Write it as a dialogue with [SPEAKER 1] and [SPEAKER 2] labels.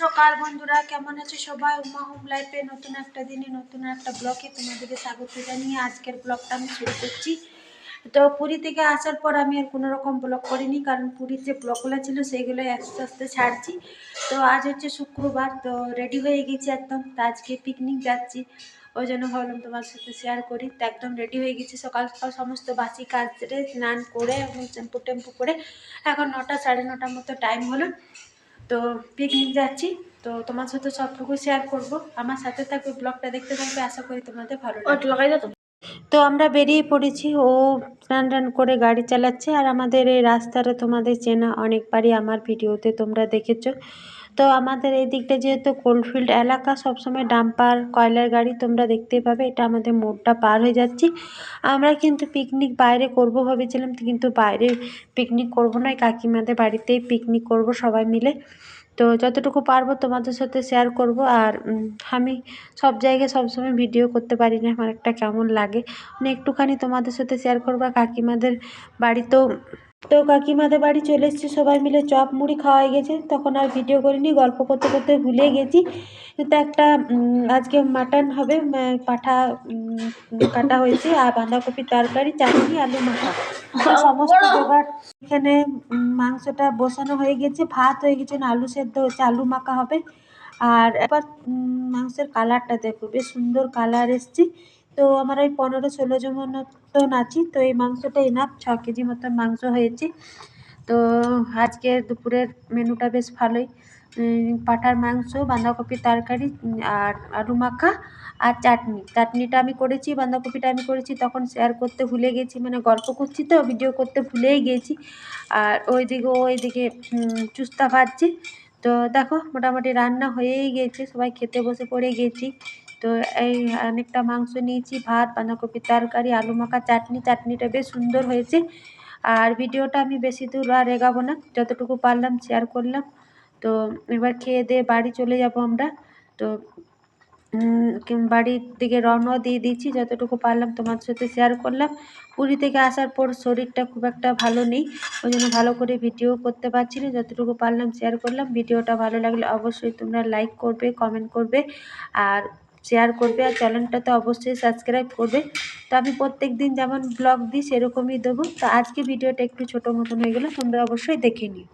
[SPEAKER 1] সকাল বন্ধুরা, কেমন আছে সবাই? উমা হোম লাইফে নতুন একটা দিনে, নতুন একটা ব্লগে তোমাদেরকে স্বাগত জানিয়ে আজকের ব্লগটা আমি শুরু করছি। তো পুরী থেকে আসার পর আমি আর কোনো রকম ব্লগ করিনি, কারণ পুরীর যে ব্লগগুলো ছিল সেইগুলো আস্তে আস্তে ছাড়ছি। তো আজ হচ্ছে শুক্রবার, তো রেডি হয়ে গেছি একদম। তো আজকে পিকনিক যাচ্ছি, ওই জন্য ভাবলাম তোমার সাথে শেয়ার করি। তো একদম রেডি হয়ে গেছি, সকাল সকাল সমস্ত বাসি কাজ স্নান করে, এবং শ্যাম্পু টেম্পু করে, এখন নটা, সাড়ে নটার মতো টাইম হলো। তো পিকনিক যাচ্ছি। তো তোমার সাথে সবটুকু শেয়ার করব। আমার সাথে থাকবে ব্লগটা দেখতে থাকবে। আশা করি তোমাদের ভালো লাগবে। তো আমরা বেরিয়ে পড়েছি। ও স্নান টান করে গাড়ি চালাচ্ছে। আর আমাদের এই রাস্তাটা তোমাদের চেনা অনেকবারই আমার ভিডিওতে তোমরা দেখেছ। তো আমাদের এই দিকটা যেহেতু কোলফিল্ড এলাকা, সবসময় ডাম্পার, কয়লার গাড়ি তোমরা দেখতেই পাবে, এটা আমাদের মোড়টা পার হয়ে যাচ্ছি। আমরা কিন্তু পিকনিক বাইরে করব ভেবেছিলাম, কিন্তু বাইরে পিকনিক করব না কাকিমাদের বাড়িতেই পিকনিক করব সবাই মিলে। তো যতটুকু পারব তোমাদের সাথে শেয়ার করব, আর আমি সব জায়গায় সবসময় ভিডিও করতে পারি না, আমার একটা কেমন লাগে। মানে একটুখানি তোমাদের সাথে শেয়ার করব কাকিমাদের বাড়িতেও তো কাকিমাদের বাড়ি চলে এসেছি সবাই মিলে চপ মুড়ি খাওয়া হয়ে গেছে। তখন আর ভিডিও করিনি গল্প করতে করতে ভুলে গেছি। কিন্তু একটা আজকে মাটন হবে পাঠা কাটা হয়েছে আর বাঁধাকপির তরকারি চাটনি আলু মাখা। সমস্ত জোগাড় এখানে মাংসটা বসানো হয়ে গেছে ভাত হয়ে গেছে না আলু সেদ্ধ হচ্ছে আলু মাখা হবে। আর এবার মাংসের কালারটা দেখো বেশ সুন্দর কালার এসছে। তো আমার ওই পনেরো ষোলো জন মতন আছি তো এই মাংসটা এনাফ ছ কেজি মতন মাংস হয়েছে। তো আজকে দুপুরের মেনুটা বেশ ভালোই। পাঠার মাংস বাঁধাকপির তরকারি, আর আলু মাখা, আর চাটনি। চাটনিটা আমি করেছি, বাঁধাকপিটা আমি করেছি, তখন শেয়ার করতে ভুলে গেছি মানে গল্প করছি তো ভিডিও করতে ভুলেই গেছি। আর ওইদিকে ওইদিকে চুস্তা ভাজছি। তো দেখো, মোটামুটি রান্না হয়েই গেছে, সবাই খেতে বসে পড়ে গেছি। তো এই অনেকটা মাংস নিয়েছি, ভাত বাঁধাকপির তরকারি, আলু মাখা, চাটনি। চাটনিটা বেশ সুন্দর হয়েছে। আর ভিডিওটা আমি বেশি দূর আর এগাবো না। যতটুকু পারলাম শেয়ার করলাম। তো এবার খেয়ে দিয়ে বাড়ি চলে যাব আমরা। তো বাড়ির দিকে রওনা দিয়ে দিয়েছি। যতটুকু পারলাম তোমার সাথে শেয়ার করলাম। পুরী থেকে আসার পর শরীরটা খুব একটা ভালো নেই। ওই জন্য ভালো করে ভিডিও করতে পারছি না। যতটুকু পারলাম শেয়ার করলাম। ভিডিওটা ভালো লাগলে অবশ্যই তোমরা লাইক করবে কমেন্ট করবে। আর শেয়ার করবে আর চ্যানেলটাতে অবশ্যই সাবস্ক্রাইব করবে। তো আমি প্রত্যেক দিন যেমন ব্লগ দিই, সেরকমই দেবো। তো আজকে ভিডিওটা একটু ছোটো মতন হয়ে গেলে, তোমরা অবশ্যই দেখে নিও।